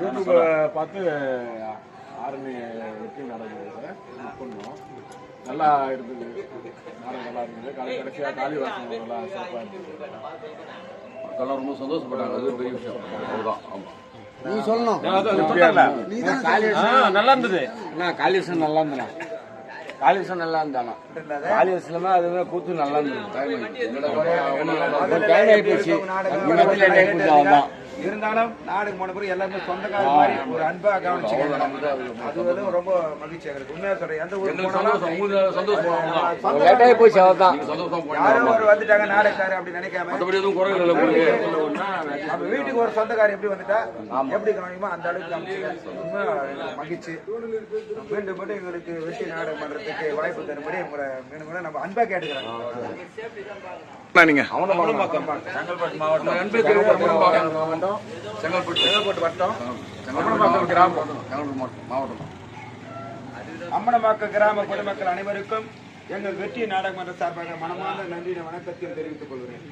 யூடியூப்பை பார்த்து ஆரணி வெற்றி நடந்தது பண்ணோம் நல்லா இருந்தது. நாடகம் நல்லா இருந்தது. கடை கடைசியாக காளி வாசனம் நல்லா சிறப்பாக இருந்தது. மக்கள்லாம் ரொம்ப சந்தோஷப்பட்டாங்க. அது பெரிய விஷயம். அதுதான் ஆமா. நீ சொல்லணும். நல்லா இருந்தது. அண்ணா காளிதாசன் நல்லா இருந்தானா? காளிதாசன் நல்லா இருந்தானா? காளிதாசன்ல அதுவே கூத்து நல்லா இருந்தது. டைம் ஆகி போச்சு இருந்தாலும் நாடுக்கு போன பிறகு எல்லாருமே சொந்தக்கார மாதிரி ஒரு அன்பா கவனிச்சுக்காங்க அது வந்து ரொம்ப மகிழ்ச்சியா இருக்கு உண்மையா சொல்றேன் எந்த ஊருக்கு போனாலும் சந்தோஷம் உங்களுக்கு சந்தோஷம் அவ்வளவுதான். லேட் ஆகி போச்சு அவன்தான் நீங்க சந்தோஷமா யாரோ போயிட்டு ஒரு வந்துட்டாங்க நாடகக்காரர் அப்படி நினைக்காம. நம்ம வீட்டுக்கு ஒரு சொந்தக்காரர் எப்படி வந்துட்டா எப்படி கவனிக்குமோ அந்த அளவுக்கு மகிழ்ச்சி. மீண்டும் மீண்டும் எங்களுக்கு வெற்றி நாடகம் பண்றதுக்கு வாய்ப்பு தரும்படி உங்களை மீண்டும் கூட நம்ம அன்பா கேட்டுக்கிறோம். நீங்க? செங்கல்பட்டு மாவட்டம். மாவட்டம். செங்கல்பட்டு. செங்கல்பட்டு. வட்டம். செங்கல்பட்டு கிராமம். செங்கல்பட்டு மாவட்டம். மாவட்டம். அம்மனமாக்க கிராம பொதுமக்கள் அனைவருக்கும் எங்கள் வெற்றி நாடகமன்ற சார்பாக மனமார்ந்த நன்றியின் வணக்கத்தையும் தெரிவித்துக் கொள்கிறேன்.